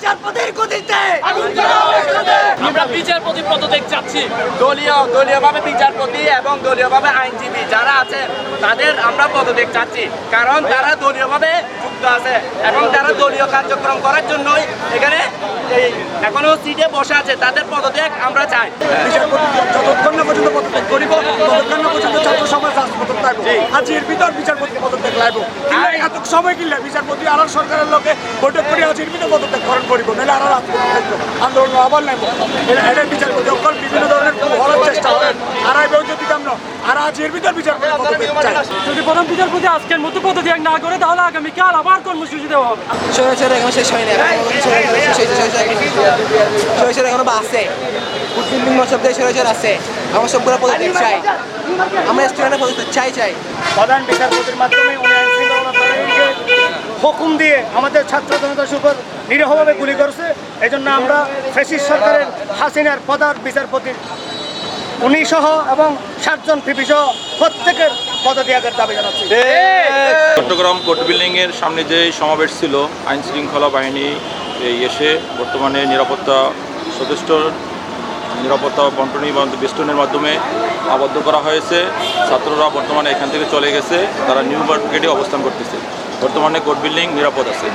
বিচারপতির গতিতে। আমরা বিচারপতি পদত্যাগ চাচ্ছি দলীয় দলীয়ভাবে বিচারপতি এবং দলীয়ভাবে আইনজীবী যারা আছে তাদের আমরা পদত্যাগ চাচ্ছি কারণ তারা দলীয়ভাবে যুক্ত আছে এবং তারা দলীয় কার্যক্রম করার জন্যই এখানে এই এখনও সিটে বসে আছে। তাদের পদত্যাগ আমরা চাই। বিচারপতি যতক্ষণ না পর্যন্ত পদত্যাগ করিব ততক্ষণ না পর্যন্ত ছাত্র সমাজ রাজপথ থাকব। আজ এর ভিতর বিচারপতি পদত্যাগ লাগব কিন্তু এত সময় কিনলে বিচারপতি আর সরকারের লোকে বৈঠক করে করিব নাহলে আর রাজপথ থাকব আন্দোলন আবার নেব এটা বিচারপতি অকল বিভিন্ন ধরনের হওয়ার চেষ্টা হয় আর আইবেও যদি আর ভিতর বিচারপতি যদি প্রধান বিচারপতি আজকের মতো পদত্যাগ না করে তাহলে আগামীকাল আবার কর্মসূচি দেওয়া হবে এখনও শেষ হয়নি সৈয়দ এখনও মশব দিয়ে সৈয়দ আছে আমার সবগুলো পদত্যাগ চাই আমরা স্টুডেন্টের পদত্যাগ চাই চাই প্রধান বিচারপতির মাধ্যমে উনি আইন শৃঙ্খলা হুকুম দিয়ে আমাদের ছাত্র জনতার উপর নিরীহভাবে গুলি করছে। এই জন্য আমরা ফেসিস সরকারের হাসিনার প্রধান বিচারপতি উনি সহ এবং সাতজন পিপি সহ প্রত্যেকের পদত্যাগের দাবি জানাচ্ছি। চট্টগ্রাম কোর্ট বিল্ডিং এর সামনে যে সমাবেশ ছিল, আইন শৃঙ্খলা বাহিনী এসে বর্তমানে নিরাপত্তা যথেষ্ট নিরাপত্তা বন্টনী বেষ্টনের মাধ্যমে আবদ্ধ করা হয়েছে। ছাত্ররা বর্তমানে এখান থেকে চলে গেছে। তারা নিউ মার্কেটে অবস্থান করতেছে। বর্তমানে কোর্ট বিল্ডিং নিরাপদ আছে।